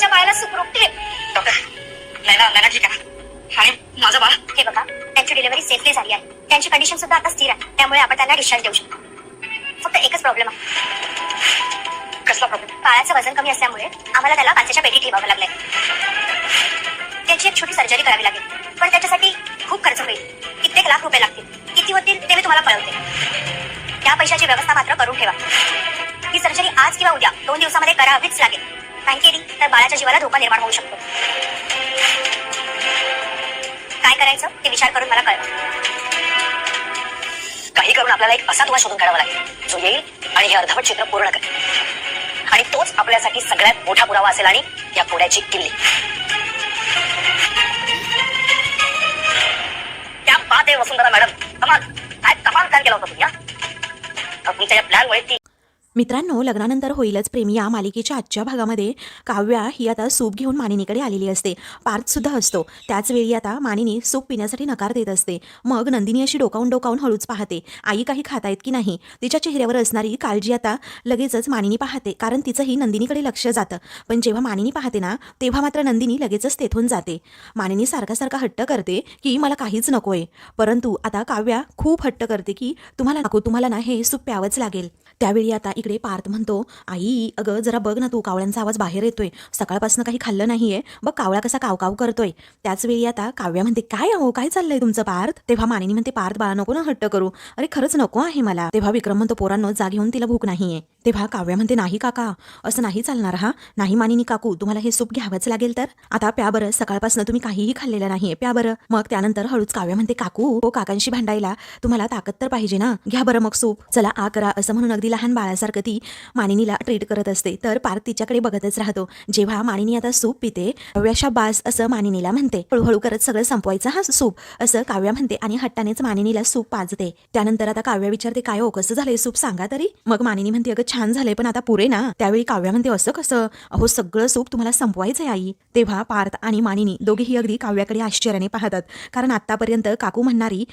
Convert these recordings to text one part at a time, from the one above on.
तिच्या बाळाला सुखरूप ठेव डॉक्टर ठीक आहे. ना आणि माझं बाळ? हे बघा त्यांची डिलिव्हरी सेफली झाली आहे. त्यांची कंडिशन सुद्धा आता स्थिर आहे. त्यामुळे आपण त्यांना डिस्चार्ज देऊ शकतो. फक्त एकच प्रॉब्लेम आहे. कसला प्रॉब्लेम बाळाचं वजन कमी असल्यामुळे आम्हाला त्याला काचेच्या पेटीत ठेवावं लागलंय. त्याची एक छोटी सर्जरी करावी लागेल. पण त्याच्यासाठी खूप खर्च होईल. कित्येक लाख रुपये लागतील. किती होतील ते मी तुम्हाला कळवते. त्या पैशाची व्यवस्था मात्र करून ठेवा. ही सर्जरी आज किंवा उद्या दोन दिवसामध्ये करावीच लागेल. नाही केली तर बाळाच्या जीवाला धोका निर्माण होऊ शकतो. काय करायचं? ते विचार करून मला कळवा. काही करून आपल्याला एक असा दुवा शोधून काढावा लागेल. जो येईल आणि हे अर्धवट चित्र पूर्ण करेल. आणि तोच आपल्यासाठी सगळ्यात मोठा पुरावा असेल आणि या कोड्याची किल्ली. त्या बात आहे वसुंधरा मॅडम कमाल. काय कमाल प्लॅन केला होता तुम्ही तुमच्या या प्लॅनमुळे ती मित्रांनो लग्नानंतर होईलच प्रेम या मालिकेच्या आजच्या भागामध्ये. काव्या ही आता सूप घेऊन मानिनीकडे आलेली असते. पार्थसुद्धा असतो. त्याचवेळी आता मानिनी सूप पिण्यासाठी नकार देत असते. मग नंदिनी अशी डोकावून डोकावून हळूच पाहते. आई काही खातायत की नाही? तिच्या चेहऱ्यावर असणारी काळजी आता लगेचच मानिनी पाहते. कारण तिचंही नंदिनीकडे लक्ष जातं. पण जेव्हा मानिनी पाहते ना तेव्हा मात्र नंदिनी लगेचच तेथून जाते. मानिनी सारखा सारखा हट्ट करते की मला काहीच नकोय. परंतु आता काव्या खूप हट्ट करते की तुम्हाला नको तुम्हाला ना हे सूप प्यावंच लागेल. त्यावेळी आता इकडे पार्थ म्हणतो आई अगं जरा बघ ना तू कावळ्यांचा आवाज बाहेर येतोय. सकाळपासून काही खाल्लं नाहीये. बघ कावळा कसा कावकाव करतोय. त्याच वेळी आता काव्या म्हणते काय अहो काय चाललंय तुमचं पार्थ? तेव्हा मानिनी म्हणते पार्थ बाळा नको ना हट्ट करू. अरे खरंच नको आहे मला. तेव्हा विक्रम म्हणतो पोरांनो जाग घेऊन तिला भूक नाहीये. तेव्हा काव्या म्हणते नाही काका असं नाही चालणार हा. नाही मानिनी काकू तुम्हाला हे सूप घ्यावंच लागेल तर. आता प्या बरं सकाळपासून तुम्ही काहीही खाल्लेलं नाहीये प्या बरं. मग त्यानंतर हळूच काव्या म्हणते काकू हो काकांशी भांडायला तुम्हाला ताकद तर पाहिजे ना. घ्या बरं मग सूप. चला आ करा. असं म्हणून अगदी लहान बाळासारखं ती मानिनीला ट्रीट करत असते. तर पार्थ तिच्याकडे बघतच राहतो. जेव्हा मानिनी आता सूप पिते काव्याशा बास असं मानिनीला म्हणते. हळूहळू करत सगळं संपवायचं हा सूप. असं काव्या म्हणते आणि हट्टानेच मानिनीला सूप पाजते. त्यानंतर आता काव्या विचारते काय हो कसं झालंय सूप? सांगा तरी. मग मानिनी म्हणते अगं छान झालंय पण आता पुरे ना त्यावेळी काव्या म्हणते असं कसं अहो सगळं सूप तुम्हाला संपवायचंय आई. तेव्हा पार्थ आणि मानिनी दोघेही अगदी काव्याकडे आश्चर्याने पाहतात. कारण आतापर्यंत काकू म्हणणारी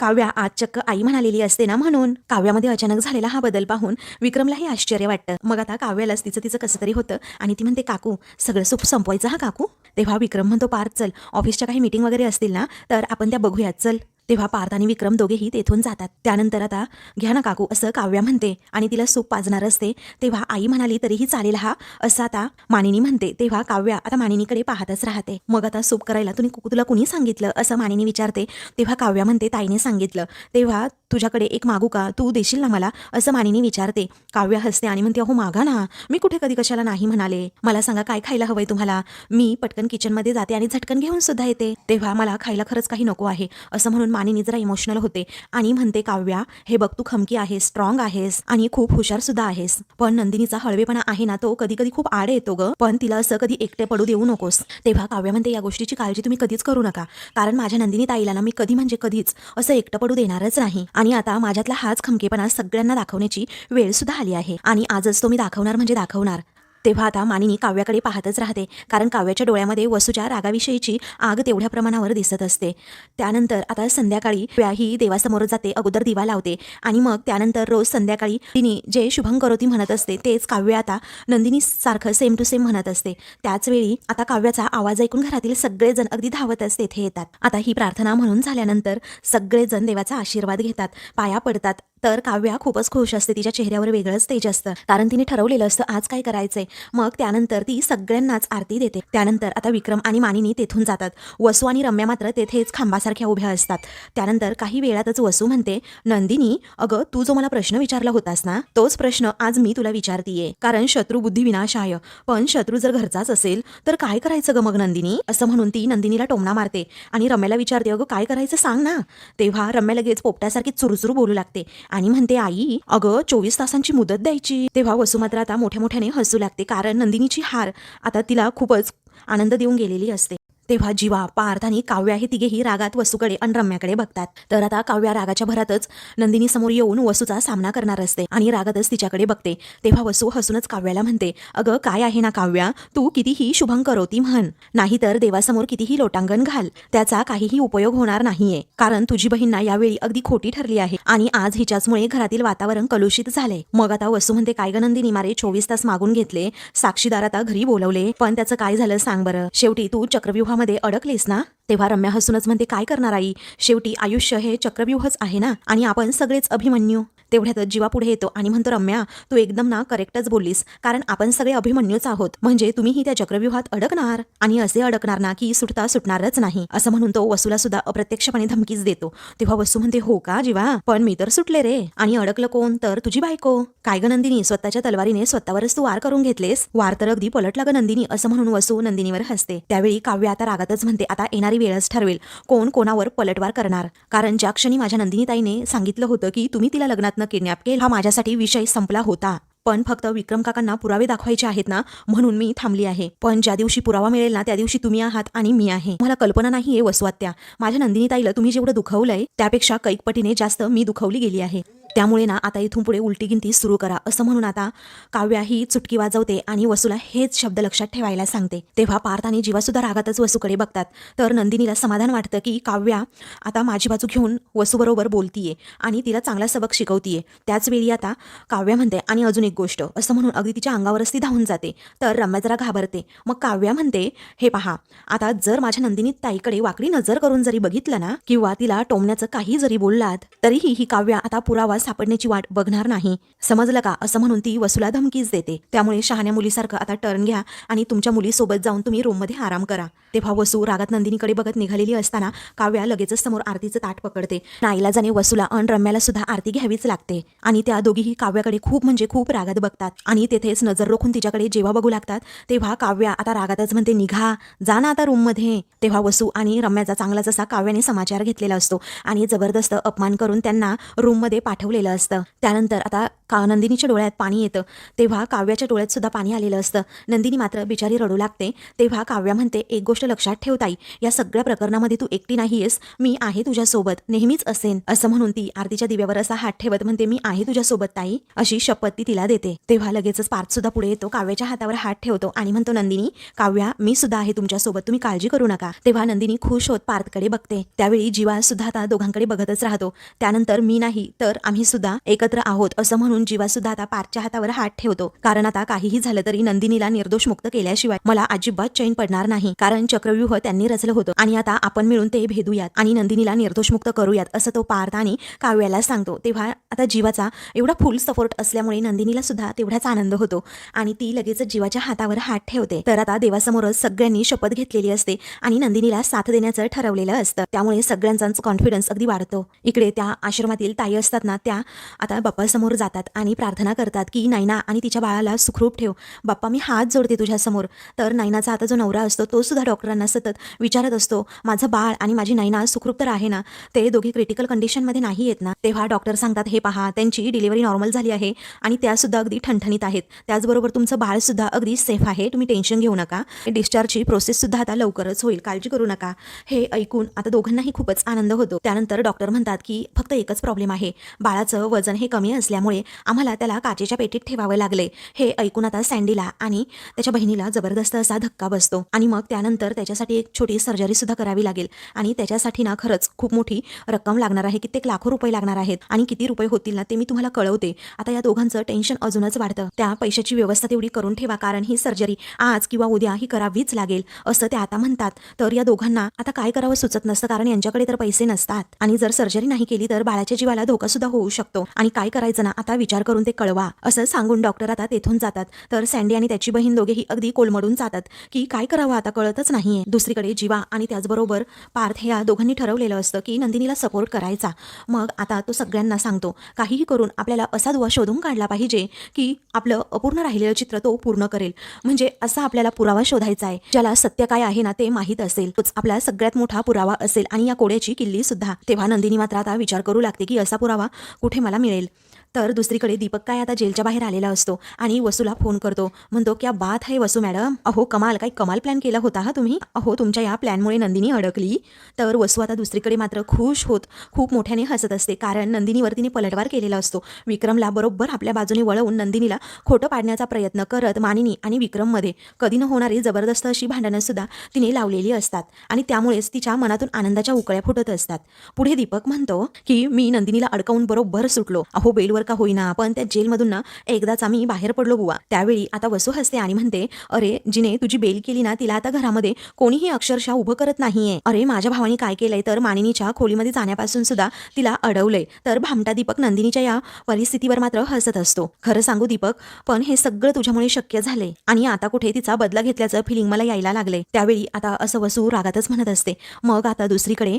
काव्या आज चक्क आई म्हणालेली असते ना म्हणून काव्यामध्ये अचानक झालेला हा बदल पाहून विक्रमलाही आश्चर्य वाटतं. मग आता काव्यालाच तिचं तिचं कसं तरी होतं आणि ती म्हणते काकू सगळं सूप संपवायचं हा काकू? तेव्हा विक्रम म्हणतो पार्थ चल ऑफिसच्या काही मीटिंग वगैरे असतील ना तर आपण त्या बघूयात चल. तेव्हा पार्थ आणि विक्रम दोघेही तेथून जातात. त्यानंतर आता घ्या ना काकू असं काव्या म्हणते आणि तिला सूप पाजणार असते. तेव्हा आई म्हणाली तरीही चालेल हा असं आता मानिनी म्हणते. तेव्हा काव्या आता मानिनीकडे पाहतच राहते. मग आता सूप करायला तुम्ही तुला कुणी सांगितलं? असं मानिनी विचारते. तेव्हा काव्या म्हणते ताईने सांगितलं. तेव्हा तुझ्याकडे एक मागू का? तू देशील ना मला? असं मानिनी विचारते. काव्या हसते आणि म्हणते अहो मागा ना. मी कुठे कधी कशाला नाही म्हणाले? मला सांगा काय खायला हवंय तुम्हाला? मी पटकन किचनमध्ये जाते आणि झटकन घेऊन सुद्धा येते. तेव्हा मला खायला खरंच काही नको आहे. असं म्हणून मानिनी जरा इमोशनल होते आणि म्हणते काव्या हे बघ तू खमकी आहेस स्ट्रॉंग आहेस आणि खूप हुशार सुद्धा आहेस. पण नंदिनीचा हळवेपणा आहे ना तो कधी कधी खूप आड येतो ग. पण तिला असं कधी एकटे पडू देऊ नकोस. तेव्हा काव्या म्हणते या गोष्टीची काळजी तुम्ही कधीच करू नका. कारण माझ्या नंदिनी ताईला ना मी कधी म्हणजे कधीच असं एकटं पडू देणारच नाही. आणि आता माझ्यातला हाच खमकेपणा सगळ्यांना दाखवण्याची वेळ सुद्धा आली आहे. आणि आजच तो मी दाखवणार म्हणजे दाखवणार. तेव्हा आता मानिनी काव्याकडे पाहतच राहते. कारण काव्याच्या डोळ्यामध्ये वसूच्या रागाविषयीची आग तेवढ्या प्रमाणावर दिसत असते. त्यानंतर आता संध्याकाळी ही देवासमोर जाते अगोदर दिवा लावते आणि मग त्यानंतर रोज संध्याकाळी तिने जे शुभं करोती म्हणत असते तेच काव्य आता नंदिनी सारखं सेम टू सेम म्हणत असते. त्याच वेळी आता काव्याचा आवाज ऐकून घरातील सगळेजण अगदी धावतच तेथे येतात. आता ही प्रार्थना म्हणून झाल्यानंतर सगळेजण देवाचा आशीर्वाद घेतात पाया पडतात तर काव्या खूपच खुश असते. तिच्या चेहऱ्यावर वेगळंच तेज असतं. कारण तिने ठरवलेलं असतं आज काय करायचंय? मग त्यानंतर ती सगळ्यांनाच आरती देते. त्यानंतर आता विक्रम आणि मानिनी तेथून जातात. वसू आणि रम्या मात्र तेथेच खांबासारख्या उभ्या असतात. त्यानंतर काही वेळातच वसू म्हणते नंदिनी अगं तू जो मला प्रश्न विचारला होतास ना तोच प्रश्न आज मी तुला विचारतीये. कारण शत्रू बुद्धी विनाशाय. पण शत्रू जर घरचाच असेल तर काय करायचं ग मग नंदिनी? असं म्हणून ती नंदिनीला टोमणा मारते आणि रम्याला विचारते अगं काय करायचं सांग ना? तेव्हा रम्या लगेच पोपट्यासारखी चुरचुरू बोलू लागते आणि म्हणते आई अगं चोवीस तासांची मुदत द्यायची. तेव्हा वसू मात्र आता मोठ्या मोठ्याने हसू लागते. कारण नंदिनीची हार आता तिला खूपच आनंद देऊन गेलेली असते. तेव्हा जीवा पार्थ आणि काव्या हे तिघेही रागात वसूकडे आणि रम्याकडे बघतात. तर आता काव्या रागाच्या भरातच नंदिनी समोर येऊन वसूचा सामना करणार असते आणि रागातच तिच्याकडे बघते. तेव्हा वसू हसूनच काव्याला म्हणते अगं काय आहे ना काव्या? तू कितीही शुभंकर होती म्हण. नाहीतर देवासमोर कितीही लोटांगण घाल. त्याचा काहीही उपयोग होणार नाहीये. कारण तुझी बहीण यावेळी अगदी खोटी ठरली आहे आणि आज हिच्याचमुळे घरातील वातावरण कलुषित झाले मग आता वसू म्हणते काय ग नंदिनी मारे चोवीस तास मागून घेतले. साक्षीदार आता घरी बोलवले. पण त्याचं काय झालं सांग बरं. शेवटी तू चक्रव्यूह प्रवाहामध्ये अडकलीस ना? तेव्हा रम्या हसूनच म्हणते काय करणार आई? शेवटी आयुष्य हे चक्रव्यूहच आहे ना? आणि आपण सगळेच अभिमन्यू. तेवढ्यातच जीवा पुढे येतो आणि म्हणतो रम्या तू एकदम ना करेक्टच बोललीस. कारण आपण सगळे अभिमन्यूच आहोत. म्हणजे तुम्हीही त्या चक्रव्यूहात अडकणार? आणि असे अडकणार ना की सुटता सुटणारच नाही. असं म्हणून तो वसूला सुद्धा अप्रत्यक्षपणे धमकीच देतो. तेव्हा वसू म्हणते हो का जीवा? पण मी तर सुटले रे. आणि अडकलं कोण? तर तुझी बायको. काय ग नंदिनी? स्वतःच्या तलवारीने स्वतःवरच तू वार करून घेतलेस? वार तर अगदी पलटला ग नंदिनी. असं म्हणून वसू नंदिनीवर हसते. त्यावेळी काव्य आता रागातच म्हणते आता येणारी वेळच ठरवेल. कोण कोणावर पलटवार करणार? कारण ज्या क्षणी माझ्या नंदिनीताईने सांगितलं होतं की तुम्ही तिला लग्नातनं किडनॅप केलं हा माझ्यासाठी विषय संपला होता. पण फक्त विक्रम काकांना पुरावे दाखवायचे आहेत ना म्हणून मी थांबली आहे. पण ज्या दिवशी पुरावा मिळेल ना त्या दिवशी तुम्ही आहात आणि मी आहे. मला कल्पना नाहीये वसवात्या. माझ्या नंदिनीताईला तुम्ही जेवढं दुखवलंय त्यापेक्षा कैकपटीने जास्त मी दुखवली गेली आहे. त्यामुळे ना आता इथून पुढे उलटी गिनती सुरू करा. असं म्हणून आता काव्या ही चुटकी वाजवते आणि वसूला हेच शब्द लक्षात ठेवायला सांगते. तेव्हा पार्थ आणि जीवासुद्धा रागातच वसूकडे बघतात. तर नंदिनीला समाधान वाटतं की काव्या आता माझी बाजू घेऊन वसूबरोबर बोलतीये आणि तिला चांगला सबक शिकवतीये. त्याचवेळी आता काव्या म्हणते आणि अजून एक गोष्ट. असं म्हणून अगदी तिच्या अंगावरच ती धावून जाते. तर रम्या जरा घाबरते. मग काव्या म्हणते हे पहा आता जर माझ्या नंदिनी ताईकडे वाकडी नजर करून जरी बघितलं ना किंवा तिला टोमण्याचं काही जरी बोललात तरीही ही काव्या आता पुरावा सापडण्याची वाट बघणार नाही. समजलं का? असं म्हणून ती वसूला धमकीच देते. त्यामुळे शहाण्या मुलीसारखं आता टर्न घ्या आणि तुमच्या मुलीसोबत जाऊन तुम्ही रूममध्ये आराम करा. तेव्हा वसू रागात नंदिनीकडे बघत निघालेली असताना काव्या लगेचच समोर आरतीचं ताट पकडते. नाईलाजाने वसूला अन रम्याला सुद्धा आरती घ्यावीच लागते. आणि त्या दोघीही काव्याकडे खूप म्हणजे खूप रागात बघतात. आणि तेथेच नजर रोखून तिच्याकडे जेव्हा बघू लागतात तेव्हा काव्या आता रागातच म्हणते निघा जा ना आता रूममध्ये. तेव्हा वसू आणि रम्याचा चांगला जसा काव्याने समाचार घेतलेला असतो आणि जबरदस्त अपमान करून त्यांना रूममध्ये पाठवलेलं असतं. त्यानंतर आता का नंदिनीच्या डोळ्यात पाणी येतं तेव्हा काव्याच्या डोळ्यात सुद्धा पाणी आलेलं असतं. नंदिनी मात्र बिचारी रडू लागते. तेव्हा काव्या म्हणते एक गोष्ट लक्षात ठेवताई या सगळ्या प्रकरणामध्ये तू एकटी नाहीयेस. मी आहे तुझ्यासोबत. नेहमीच असेन. असं म्हणून ती आरतीच्या दिव्यावर असा हात ठेवत म्हणते मी आहे तुझ्यासोबत ताई. अशी शपथ ती तिला देते. तेव्हा लगेचच पार्थ सुद्धा पुढे येतो काव्याच्या हातावर हात ठेवतो आणि म्हणतो नंदिनी काव्या मी सुद्धा आहे तुमच्यासोबत. तुम्ही काळजी करू नका. तेव्हा नंदिनी खुश होत पार्थकडे बघते. त्यावेळी जीवा सुद्धा आता दोघांकडे बघतच राहतो. त्यानंतर मी नाही तर आम्ही सुद्धा एकत्र आहोत असं म्हणून जीवा सुद्धा आता पार्थच्या हातावर हात ठेवतो. कारण आता काहीही झालं तरी नंदिनीला निर्दोष मुक्त केल्याशिवाय मला अजिबात चैन पडणार नाही. कारण चक्रव्यूह त्यांनी रचलं होतं. आणि आता आपण मिळून ते भेदूयात आणि नंदिनीला निर्दोष मुक्त करूयात असं तो पार्थ आणि काव्याला सांगतो. तेव्हा आता जीवाचा एवढा फुल सपोर्ट असल्यामुळे नंदिनीला सुद्धा तेवढाच आनंद होतो आणि ती लगेच जीवाच्या हातावर हात ठेवते. तर आता देवासमोरच सगळ्यांनी शपथ घेतलेली असते आणि नंदिनीला साथ देण्याचं ठरवलेलं असतं. त्यामुळे सगळ्यांचाच कॉन्फिडन्स अगदी वाढतो. इकडे त्या आश्रमातील ताई असतात ना त्या आता बाप्पासमोर जातात आणि प्रार्थना करतात की नैना आणि तिच्या बाळाला सुखरूप ठेव. बाप्पा मी हात जोडते तुझ्यासमोर तर नैनाचा आता जो नवरा असतो तो सुद्धा डॉक्टरांना सतत विचारत असतो माझं बाळ आणि माझी नैना सुखरूप तर आहे ना? ते दोघे क्रिटिकल कंडिशनमध्ये नाही येत ना? तेव्हा डॉक्टर सांगतात हे पहा त्यांची डिलिव्हरी नॉर्मल झाली आहे आणि त्या सुद्धा अगदी ठणठणीत आहेत. त्याचबरोबर तुमचं बाळ सुद्धा अगदी सेफ आहे तुम्ही टेन्शन घेऊ नका. डिस्चार्जची प्रोसेस सुद्धा आता लवकरच होईल काळजी करू नका. हे ऐकून आता दोघांनाही खूपच आनंद होतो. त्यानंतर डॉक्टर म्हणतात की फक्त एकच प्रॉब्लेम आहे. बाळ बाळाचं वजन हे कमी असल्यामुळे आम्हाला त्याला काचेच्या पेटीत ठेवावे लागले. हे ऐकून आता सँडीला आणि त्याच्या बहिणीला जबरदस्त असा धक्का बसतो आणि मग त्यानंतर त्याच्यासाठी एक छोटी सर्जरी सुद्धा करावी लागेल. आणि त्याच्यासाठी ना खरंच खूप मोठी रक्कम लागणार आहे कित्येक लाखो रुपये लागणार आहेत. आणि किती रुपये होतील ना ते मी तुम्हाला कळवते. आता या दोघांचं टेन्शन अजूनच वाढतं. त्या पैशाची व्यवस्था तेवढी करून ठेवा कारण ही सर्जरी आज किंवा उद्या ही करावीच लागेल असं ते आता म्हणतात. तर या दोघांना आता काय करावं सुचत नसतं कारण यांच्याकडे तर पैसे नसतात. आणि जर सर्जरी नाही केली तर बाळाच्या जीवाला धोका सुद्धा होऊ शकतो. आणि काय करायचं ना आता विचार करून ते कळवा. असं सांगून डॉक्टर आता तेथून जातात. तर सँडी आणि त्याची बहीण दोघेही अगदी कोलमडून जातात. की काय करावं आता कळतच नाहीये. दुसरीकडे जीवा आणि त्याचबरोबर पार्थ ह्या दोघांनी ठरवलेलं असतं की नंदिनीला सपोर्ट करायचा. मग आता तो सगळ्यांना सांगतो. काहीही करून आपल्याला असा दुवा शोधून काढला पाहिजे की आपलं अपूर्ण राहिलेलं चित्र तो पूर्ण करेल. म्हणजे असा आपल्याला पुरावा शोधायचा आहे. ज्याला सत्य काय आहे ना ते माहीत असेल. तोच आपला सगळ्यात मोठा पुरावा असेल. आणि या कोड्याची किल्ली सुद्धा. तेव्हा नंदिनी मात्र आता विचार करू लागते की असा पुरावा कुठे मला मिळेल? तर दुसरीकडे दीपक काय आता जेलच्या बाहेर आलेला असतो आणि वसूला फोन करतो. म्हणतो क्या बात आहे वसू मॅडम. अहो कमाल काय कमाल प्लॅन केला होता हा तुम्ही? अहो तुमच्या या प्लॅनमुळे नंदिनी अडकली. तर वसू आता दुसरीकडे मात्र खुश होत खूप मोठ्याने हसत असते कारण नंदिनीवर तिने पलटवार केलेला असतो. विक्रमला बरोबर आपल्या बाजूने वळवून नंदिनीला खोटं पाडण्याचा प्रयत्न करत मानिनी आणि विक्रममध्ये कधी न होणारी जबरदस्त अशी भांडणं सुद्धा तिने लावलेली असतात आणि त्यामुळेच तिच्या मनातून आनंदाच्या उकळ्या फुटत असतात. पुढे दीपक म्हणतो की मी नंदिनीला अडकवून बरोबर सुटलो. अहो बेलवर का होईना पण त्या जेलमधून ना एकदाच आम्ही बाहेर पडलो बुवा. त्यावेळी आता वसू हसते आणि म्हणते अरे जिने तुझी बेल केली ना तिला आता घरामध्ये कोणीही अक्षरशः उभं करत नाहीये. अरे माझ्या भावाने काय केलंय? तर मानिनीच्या खोलीमध्ये जाण्यापासून सुद्धा तिला अडवलंय. तर भामटा दीपक नंदिनीच्या या परिस्थितीवर मात्र हसत असतो. खरं सांगू दीपक पण हे सगळं तुझ्यामुळे शक्य झालंय. आणि आता कुठे तिचा बदला घेतल्याचं फिलिंग मला यायला लागले त्यावेळी आता असं वसू रागातच म्हणत असते. मग आता दुसरीकडे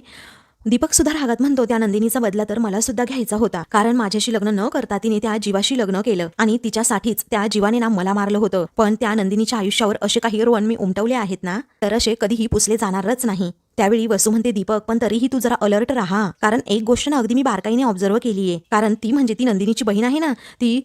दीपक सुद्धा रागात म्हणतो त्या नंदिनीचा बदला तर मला सुद्धा घ्यायचा होता. कारण माझ्याशी लग्न न करता तिने त्या जीवाशी लग्न केलं आणि तिच्यासाठीच त्या जीवाने ना मला मारलं होतं. पण त्या नंदिनीच्या आयुष्यावर असे काही रोवन मी उमटवले आहेत ना तर असे कधीही पुसले जाणारच नाही. त्यावेळी वसू म्हणते दीपक पण तरीही तू जरा अलर्ट राहा. कारण एक गोष्ट ना अगदी मी बारकाईने ऑब्झर्व केली आहे कारण ती म्हणजे ती नंदिनीची बहीण आहे ना ती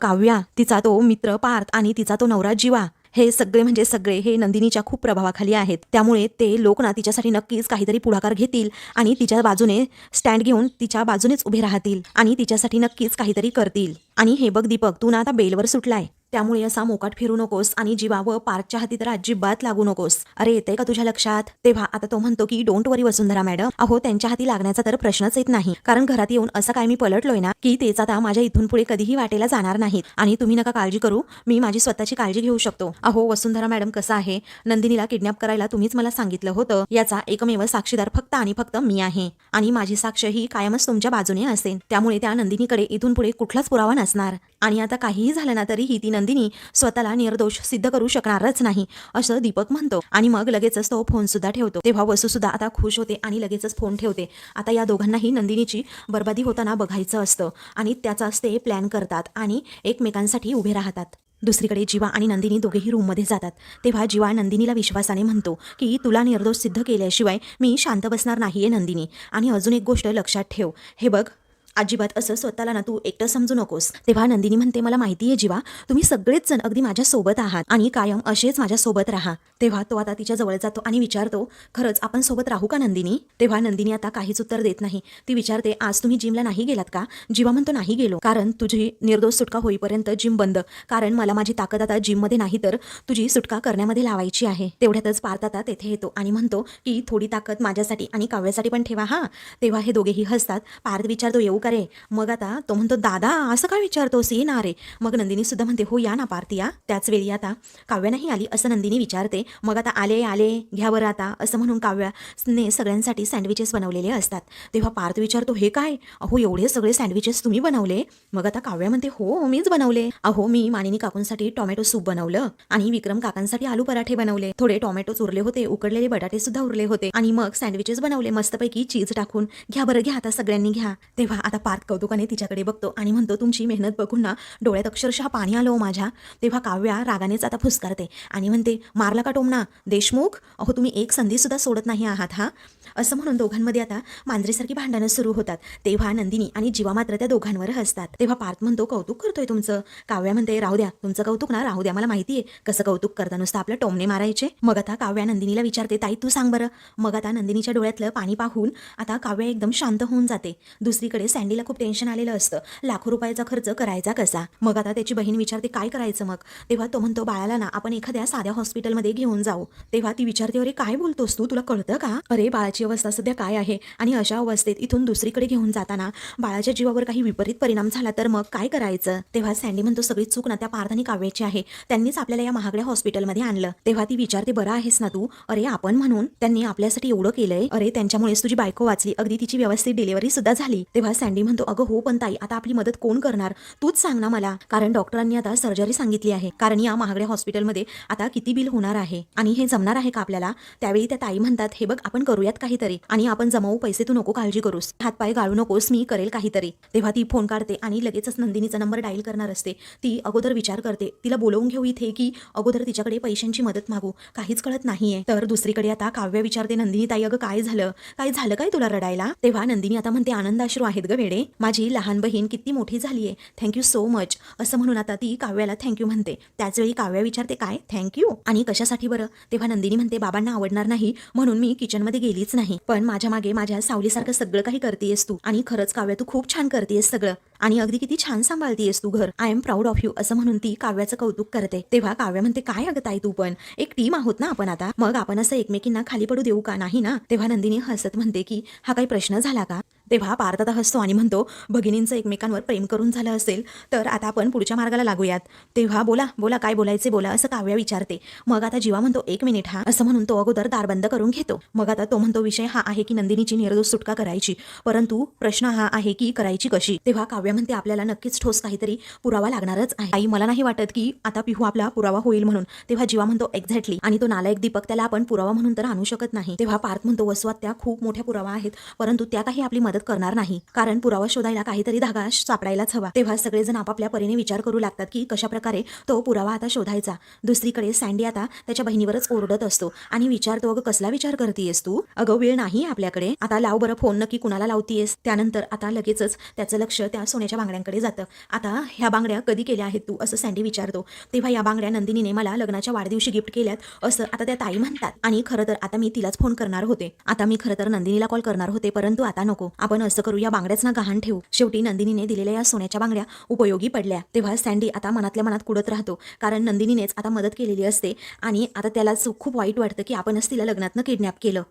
काव्या तिचा तो मित्र पार्थ आणि तिचा तो नवरा जीवा. हे सगळे म्हणजे सगळे हे नंदिनीच्या खूप प्रभावाखाली आहेत. त्यामुळे ते लोक ना तिच्यासाठी नक्कीच काहीतरी पुढाकार घेतील आणि तिच्या बाजूने स्टँड घेऊन तिच्या बाजूनेच उभे राहतील आणि तिच्यासाठी नक्कीच काहीतरी करतील. आणि हे बघ दीपक तू ना आता बेलवर सुटलाय. त्यामुळे असा मोकाट फिरू नकोस आणि जीवावं पार्कच्या हाती तर अजिबात लागू नकोस. अरे येते का तुझ्या लक्षात? तेव्हा आता तो म्हणतो की डोंट वरी वसुंधरा मॅडम. अहो त्यांच्या हाती लागण्याचा तर प्रश्नच येत नाही. कारण घरात येऊन असं काय मी पलटलोय ना की तेच आता माझ्या इथून पुढे कधीही वाटेला जाणार नाहीत. आणि तुम्ही नका काळजी करू. मी माझी स्वतःची काळजी घेऊ शकतो. अहो वसुंधरा मॅडम कसं आहे? नंदिनीला किडनॅप करायला तुम्हीच मला सांगितलं होतं. याचा एकमेव साक्षीदार फक्त आणि फक्त मी आहे. आणि माझी साक्ष ही कायमच तुमच्या बाजूने असेल त्यामुळे त्या नंदिनीकडे इथून पुढे कुठलाच पुरावा नसणार. आणि आता काहीही झालं ना तरीही ती नंदिनी स्वतःला निर्दोष सिद्ध करू शकणारच नाही असं दीपक म्हणतो. आणि मग लगेचच तो फोन सुद्धा ठेवतो. तेव्हा वसू सुद्धा आता खुश होते आणि लगेचच फोन ठेवते. आता या दोघांनाही नंदिनीची बर्बादी होताना बघायचं असतं आणि त्याचाच ते प्लॅन करतात आणि एकमेकांसाठी उभे राहतात. दुसरीकडे जीवा आणि नंदिनी दोघेही रूममध्ये जातात. तेव्हा जीवा नंदिनीला विश्वासाने म्हणतो की तुला निर्दोष सिद्ध केल्याशिवाय मी शांत बसणार नाहीये नंदिनी. आणि अजून एक गोष्ट लक्षात ठेव. हे बघ अजिबात असं स्वतःला ना तू एकटं समजू नकोस. तेव्हा नंदिनी म्हणते मला माहिती आहे जीवा तुम्ही सगळेच जण अगदी माझ्या सोबत आहात आणि कायम असेच माझ्या सोबत राहा. तेव्हा तो आता तिच्या जवळ जातो आणि विचारतो खरंच आपण सोबत राहू का नंदिनी? तेव्हा नंदिनी आता काहीच उत्तर देत नाही. ती विचारते आज तुम्ही जिमला नाही गेलात का? जीवा म्हणतो नाही गेलो कारण तुझी निर्दोष सुटका होईपर्यंत जिम बंद. कारण मला माझी ताकद आता जिममध्ये नाही तर तुझी सुटका करण्यामध्ये लावायची आहे. तेवढ्यातच पार्थ आता तेथे येतो आणि म्हणतो की थोडी ताकद माझ्यासाठी आणि काव्यासाठी पण ठेवा हा. तेव्हा हे दोघेही हसतात. पार्थ विचारतो येऊ का रे मग आता तो म्हणतो दादा असं काय विचारतोस? ये ना रे. मग नंदिनी सुद्धा म्हणते हो या ना पार्थ या त्याच वेळी आता काव्या नाही आली असं नंदिनी विचारते. मग आता आले आले घ्या बरं आता असं म्हणून काव्याने सगळ्यांसाठी सँडविचेस बनवलेले असतात. तेव्हा पार्थ विचारतो हे काय? अहो एवढे सगळे सँडविचेस तुम्ही बनवले? मग आता काव्या म्हणते हो मीच बनवले. अहो मी मानिनी काकूंसाठी टोमॅटो सूप बनवलं आणि विक्रम काकांसाठी आलू पराठे बनवले. थोडे टोमॅटोज उरले होते उकडलेले बटाटे सुद्धा उरले होते आणि मग सँडविचेस बनवले. मस्तपैकी चीज टाकून घ्या बरं घ्या आता सगळ्यांनी घ्या. तेव्हा आता पार्थ कौतुकाने तिच्याकडे बघतो आणि म्हणतो तुमची मेहनत बघून ना डोळ्यात अक्षरशः पाणी आलो हो माझ्या. तेव्हा काव्या रागानेच आता फुसकारते आणि म्हणते मारला का टोमना देशमुख? अहो तुम्ही एक संधी सुद्धा सोडत नाही आहात हा? असं म्हणून दोघांमध्ये आता मांजरीसारखी भांडणं सुरू होतात. तेव्हा नंदिनी आणि जीवा मात्र त्या दोघांवर हसतात. तेव्हा पार्थ म्हणतो कौतुक करतोय तुमचं. काव्या म्हणते राहू द्या तुमचं कौतुक ना राहू द्या मला माहिती आहे कसं कौतुक करता नुसतं आपलं टोमणे मारायचे. मग आता काव्या नंदिनीला विचारते ताई तू सांग बरं. मग आता नंदिनीच्या डोळ्यातलं पाणी पाहून आता काव्या एकदम शांत होऊन जाते. दुसरीकडे सँडीला खूप टेन्शन आलेलं असतं. लाखो रुपयाचा खर्च करायचा कसा? मग आता त्याची बहीण विचारते काय करायचं मग? तेव्हा तो म्हणतो बाळाला ना आपण एखाद्या साध्या हॉस्पिटलमध्ये घेऊन जाऊ. तेव्हा ती विचारते अरे काय बोलतोस तू? तुला कळतं का? अरे बाळाची अवस्था सध्या काय आहे? आणि अशा अवस्थेत इथून दुसरीकडे घेऊन जाताना बाळाच्या जीवावर काही विपरीत परिणाम झाला तर मग काय करायचं? तेव्हा सँडी म्हणतो सगळी चूक ना त्या पार्थानी काव्याची आहे. त्यांनीच आपल्याला या महागड्या हॉस्पिटलमध्ये आणलं. तेव्हा ती विचारते बरं आहेस ना तू? अरे आपण म्हणून त्यांनी आपल्यासाठी एवढं केलंय? अरे त्यांच्यामुळेच तुझी बायको वाचली. अगदी तिची व्यवस्थित डिलिव्हरी सुद्धा झाली. तेव्हा सँडी म्हणतो अगं हो पण ताई आता आपली मदत कोण करणार? तूच सांग ना मला. कारण डॉक्टरांनी आता सर्जरी सांगितली आहे. कारण या महागड्या हॉस्पिटलमध्ये आता किती बिल होणार आहे? आणि हे जमणार आहे का आपल्याला? त्यावेळी त्या ताई म्हणतात हे बघ आपण करूयात काहीतरी आणि आपण जमावू पैसे तू नको काळजी करूस. हातपाय गाळू नकोस मी करेल काहीतरी. तेव्हा ती फोन काढते आणि लगेचच नंदिनीचा नंबर डायल करणार असते. ती अगोदर विचार करते. तिला बोलवून घेऊ इथे की अगोदर तिच्याकडे पैशांची मदत मागू. काहीच कळत नाहीये. तर दुसरीकडे आता काव्य विचारते नंदिनी ताई अगं काय झालं? काय झालं काय तुला रडायला? तेव्हा नंदिनी आता म्हणते आनंदाश्रू आहेत ग वेडे. माझी लहान बहीण किती मोठी झालीये. थँक्यू सो मच असं म्हणून आता ती काव्याला थँक्यू म्हणते. त्याचवेळी काव्य काव्या विचारते काय? थँक्यू आणि कशासाठी बरं? तेव्हा नंदिनी म्हणते बाबांना आवडणार नाही. म्हणून मी किचनमध्ये गेलीच नाही. पण माझ्या मागे माझ्या सावलीसारखं सगळं काही करतेयस तू. आणि खरंच काव्य तू खूप छान करतेयस सगळं. आणि अगदी किती छान सांभाळतेयस तू घर. I am proud of you असं म्हणून ती काव्याचं कौतुक करते. तेव्हा काव्या म्हणते काय अगताय तू पण? एक टीम आहोत ना आपण आता. मग आपण असं एकमेकींना खाली पडू देऊ का? नाही ना? तेव्हा नंदिनी हसत म्हणते की हा काही प्रश्न झाला का? तेव्हा पार्थ आता हसतो आणि म्हणतो भगिनींचं एकमेकांवर प्रेम करून झालं असेल तर आता आपण पुढच्या मार्गाला लागूयात. तेव्हा बोला बोला काय बोलायचे बोला असं काव्या विचारते. मग आता जीवा म्हणतो एक मिनिट हा असं म्हणून तो अगोदर दार बंद करून घेतो. मग आता तो म्हणतो विषय हा आहे की नंदिनीची निर्दोष सुटका करायची परंतु प्रश्न हा आहे की करायची कशी? तेव्हा काव्य म्हणते आपल्याला नक्कीच ठोस काहीतरी पुरावा लागणारच आहे. आई मला नाही वाटत की आता पिहू आपला पुरावा होईल म्हणून. तेव्हा जीवा म्हणतो एक्झॅक्टली. आणि तो नालायक दीपक त्याला आपण पुरावा म्हणून तर आणू शकत नाही. तेव्हा पार्थ म्हणतो वसवात त्या खूप मोठ्या पुरावा आहेत परंतु त्या काही आपली मदत करणार नाही. कारण पुरावा शोधायला काहीतरी धागा सापडायलाच हवा. तेव्हा सगळेजण आपापल्या परीने विचार करू लागतात की कशा प्रकारे तो पुरावा आता शोधायचा. दुसरीकडे सँडी आता त्याच्या बहिणीवरच ओरडत असतो आणि विचारतो अगं कसला विचार करतेयस तू? अगं वेळ नाही आपल्याकडे. आता लाव बरं फोन नक्की कुणाला लावतीयस? त्यानंतर आता लगेचच त्याचं लक्ष त्या सोन्याच्या बांगड्यांकडे जातं. आता ह्या बांगड्या कधी केल्या आहेत तू? असं सँडी विचारतो. तेव्हा या बांगड्या नंदिनीने मला लग्नाच्या वाढदिवशी गिफ्ट केल्यात असं आता त्या ताई म्हणतात. आणि खरं तर आता मी तिलाच फोन करणार होते. आता मी खरं तर नंदिनीला कॉल करणार होते परंतु आता नको. आपण असं करू या बांगड्याच ना गहाण ठेवू. शेवटी नंदिनीने दिलेल्या या सोन्याच्या बांगड्या उपयोगी पडल्या. तेव्हा सँडी आता मनातल्या मनात कुडत राहतो. कारण नंदिनीनेच आता मदत केलेली असते आणि आता त्याला खूप वाईट वाटतं की आपणच तिला लग्नातनं किडनॅप केलं.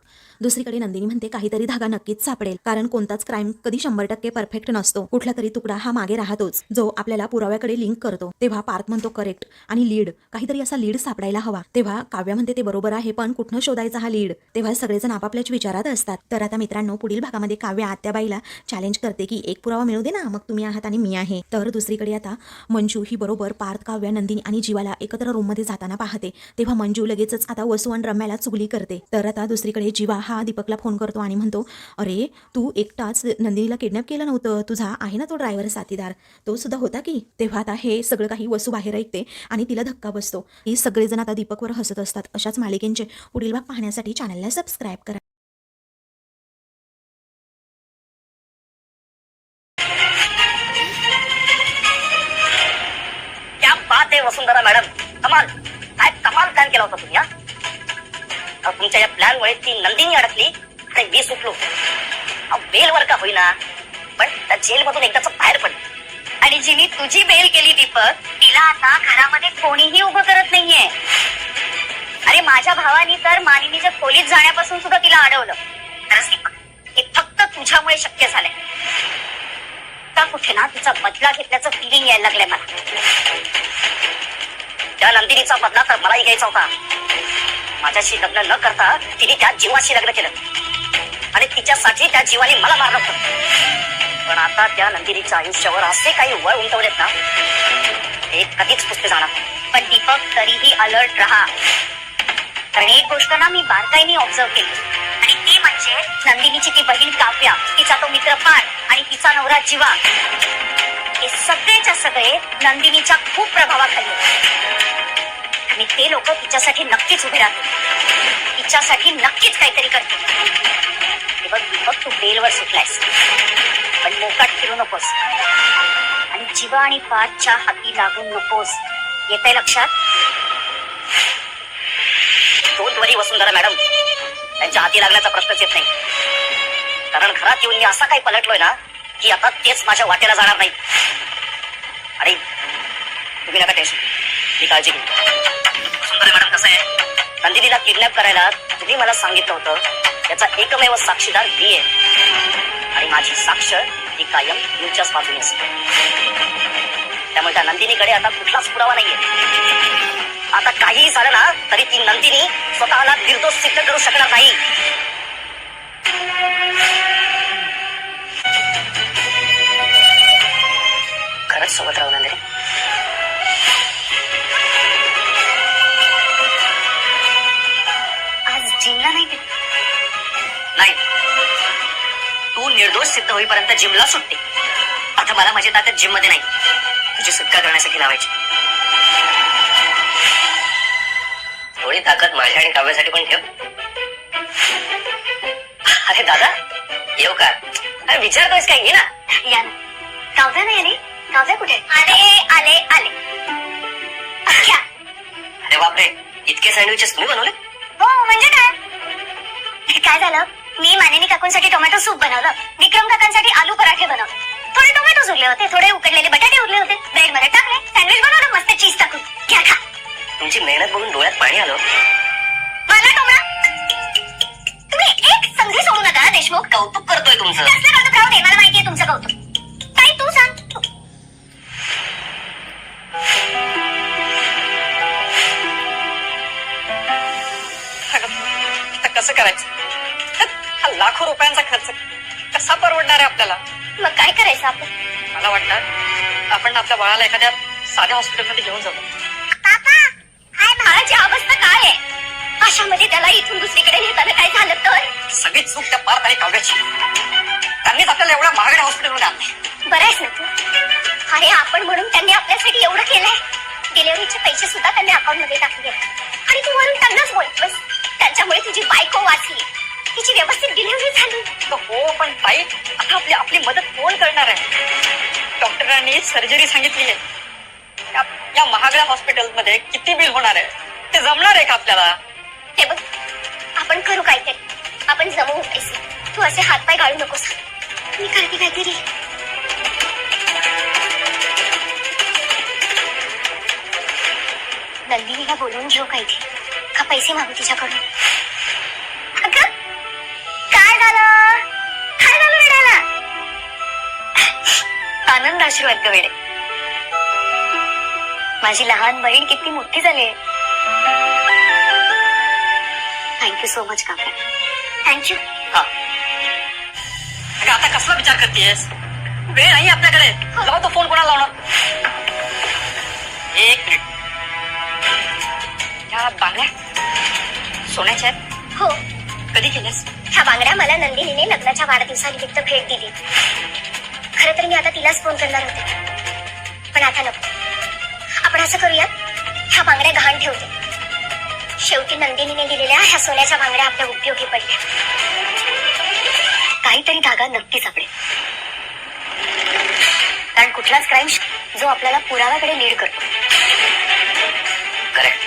दुसरीकडे नंदिनी म्हणते काहीतरी धागा नक्कीच सापडेल. कारण कोणताच क्राईम कधी शंभर टक्के परफेक्ट नसतो. कुठला तरी तुकडा हा मागे राहतोच. जो आपल्याला पुराव्याकडे लिंक करतो. तेव्हा पार्थ म्हणतो करेक्ट आणि लीड. काहीतरी असा लीड सापडायला हवा. तेव्हा काव्य म्हणते ते बरोबर आहे पण कुठनं शोधायचा हा लीड? तेव्हा सगळेजण आपापल्याच विचारात असतात. तर आता मित्रांनो पुढील भागामध्ये काव्य आत्याबाईला चॅलेंज करते की एक पुरावा मिळू दे ना मग तुम्ही आहात आणि मी आहे. तर दुसरीकडे आता मंजू ही बरोबर पार्थ काव्या नंदिनी आणि जीवाला एकत्र रूममध्ये जाताना पाहते. तेव्हा मंजू लगेचच आता वसू आणि रम्याला चुगली करते. तर आता दुसरीकडे जीवा हा दीपकला फोन करतो आणि म्हणतो अरे तू एकटाच नंदिनीला किडनॅप केलं नव्हतं. तुझा आहे ना तो ड्रायव्हर साथीदार? तो सुद्धा होता की? तेव्हा आता हे सगळं काही वसू बाहेर ऐकते आणि तिला धक्का बसतो. ही सगळेजण आता दीपकवर हसत असतात. अशाच मालिकेंचे पुढील भाग पाहण्यासाठी चॅनलला सबस्क्राईब करा. वसुंधरा मॅडम कमाल. काय कमाल प्लॅन केला होता तुम्ही हा? तुमच्या या प्लॅन मुळे ती नंदिनी अडकली आणि मी सुटलो. अहो, बेलवर का होईना? पण त्या जेल मधून एकदाच बाहेर पडली. आणि जिनी तुझी बेल केली दीपक तिला आता घरामध्ये कोणीही उभं करत नाहीये. अरे माझ्या भावानी तर मानिनीच्या खोलीत जाण्यापासून सुद्धा तिला अडवलं. खरंच दीपक हे फक्त तुझ्यामुळे शक्य झालंय. का कुठे ना तिचा बदला घेतल्याचं फिलिंग यायला लागलंय मला. त्या नंदिनीचा बदला तर मलाही घ्यायचा होता. माझ्याशी लग्न न करता तिने त्या जीवाशी लग्न केलं. आणि तिच्यासाठी त्या जीवाने मला मारलं होतं. पण आता त्या नंदिनीच्या आयुष्यावर असे काही वळ उमटवलेत ना ते कधीच पुसते जाणार पण दीपक तरीही अलर्ट राहा. कारण एक गोष्ट ना मी बारकाईने ऑब्झर्व केली. आणि ती म्हणजे नंदिनीची ती बहीण काव्या तिचा तो मित्र पाठ तिचा नवरा जीवा. हे सगळेच्या सगळे नंदिनीच्या खूप प्रभावाखाली आणि ते लोक तिच्यासाठी नक्कीच उभे राहतील. तिच्यासाठी नक्कीच काहीतरी करतील. बघ दीपक तू बेलवर सुटलायस. पण मोकाट फिरू नकोस. आणि जीवा आणि पाचच्या हाती लागून नकोस. येत आहे लक्षात दोन वसुंधरा मॅडम. त्यांच्या हाती लागण्याचा प्रश्नच येत नाही. कारण घरात येऊन मी असा काही पलटलोय ना की आता तेच माझ्या वाटेला जाणार नाही. आणि तुम्ही नका टेन्शन मी काळजी घेऊ सुंदर मॅडम कसं आहे? नंदिनीला किडनॅप करायला तुम्ही मला सांगितलं होतं. त्याचा एकमेव साक्षीदार मी आहे. आणि माझी साक्ष ही कायम तुमच्याच बाजूने असते. त्यामुळे त्या नंदिनीकडे आता कुठलाच पुरावा नाहीये. आता काहीही झालं ना तरी ती नंदिनी स्वतःला निर्दोष सिद्ध करू शकणार नाही. खरंच सोबत राहू आज जिमला नाही तू निर्दोष सिद्ध होईपर्यंत जिमला सुटते. आता मला माझी ताकद जिममध्ये नाही. तुझी सुटका करण्यासाठी लावायची. थोडी ताकद माझ्या आणि काव्यासाठी पण ठेव. अरे दादा येऊ का? अरे विचारतोयस काय? ये ना. या ना. काव्या नाही आली? काव्या कुठे? आले आले आले. घ्या. अरे बापरे इतके सँडविचेस तुम्ही बनवले? हो म्हणजे काय? काय झालं? मी मानिनी काकूंसाठी टोमॅटो सूप बनवलं. विक्रम काकांसाठी आलू पराठे बनवले. थोडे टोमॅटोज उरले होते थोडे उकडलेले बटाटे उरले होते. ब्रेडमध्ये टाकले सँडविच बनवलं मस्त चीज टाकून. घ्या खा. तुमची मेहनत बघून डोळ्यात पाणी आलं. मला टोमणा तुम्ही एक संधी सोडू नका देशमुख. कौतुक करतोय तुमचं. कसलं कौतुक राहू दे मला माहितीये तुमचं कौतुक. कसं करायचं? हा? लाखो रुपयांचा खर्च कसा परवडणार आहे आपल्याला? मग काय करायचं आपण? मला वाटतं आपण आपल्या बाळाला एखाद्या साध्या हॉस्पिटलमध्ये घेऊन जाऊ. काका हाय बाळाची अवस्था काय आहे? अशामध्ये त्याला इथून दुसरीकडे नेताना काय झालं तर? सगळी चूक त्या पार्थ आणि काव्याची. त्यांनीच आपल्याला एवढ्या महागड्या हॉस्पिटलमध्ये आणले बरं आहेस ना तू? अरे आपण म्हणून त्यांनी आपल्यासाठी एवढं केलंय. डिलिव्हरीचे पैसे सुद्धा त्यांनी अकाउंटमध्ये टाकले. आणि तू म्हणून त्यांनाच बोलतोस. त्यांच्यामुळे तुझी बायको वाचली. तिची व्यवस्थित डिलिव्हरी झाली. हो पण ताई आता आपली आपली मदत कोण करणार आहे? डॉक्टरांनी सर्जरी सांगितली आहे. या- महागड्या हॉस्पिटलमध्ये किती बिल होणार आहे? ते जमणार आहे का आपल्याला? हे बघ आपण करू काहीतरी. आपण जमवू पैसे. तू असे हातपाय गाळू नकोस. मी करते काहीतरी. नंदिनीला बोलवून घेऊ काहीतरी. पैसे मागू तिच्याकडून अगं, काय झालं? काय झालं रडायला? आनंद आहेत ग वेडे. माझी लहान बहीण किती मोठी झाली थँक्यू सो मच काका. थँक्यू हा. अगं आता कसला विचार करतेस वेळ नाही आपल्याकडे. जाऊ तो फोन कोणाला लावणार? एक मिनिट. या बांगड्या. सोन्याच्या आहेत? हो. कधी केल्यास ह्या बांगड्या मला नंदिनीने लग्नाच्या वाढदिवसानिमित्त भेट दिली. खरं तर मी आता तिलाच फोन करणार होते. पण आता नको. आपण असं करूयात ह्या बांगड्या घाण ठेवते. शेवटी नंदिनीने दिलेल्या ह्या सोन्याच्या बांगड्या आपल्या उपयोगी पडल्या. काहीतरी धागा नक्की सापडेल कारण कुठलाच क्राईम जो आपल्याला पुराव्याकडे लीड करतो. करेक्ट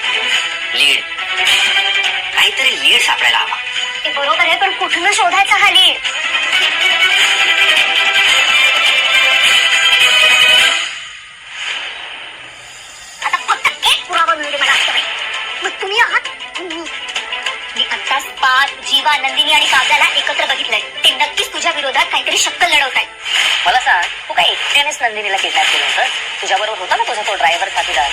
लीड काहीतरी लीड सापडायला हवा. ते बरोबर आहे पण कुठून शोधायचा हा लीड आता फक्त एक पुरावा मिळू दे मला आजच्या मग तुम्ही आहात. मी आत्ताच पाच जीवा नंदिनी आणि काव्याला एकत्र बघितलंय. ते नक्कीच तुझ्या विरोधात काहीतरी शक्कल लढवत आहेत मला सांग तू काय एकट्यानेच नंदिनीला किडनॅप केलं होतं? तुझ्याबरोबर होता ना तुझा तो ड्रायव्हर साथीदार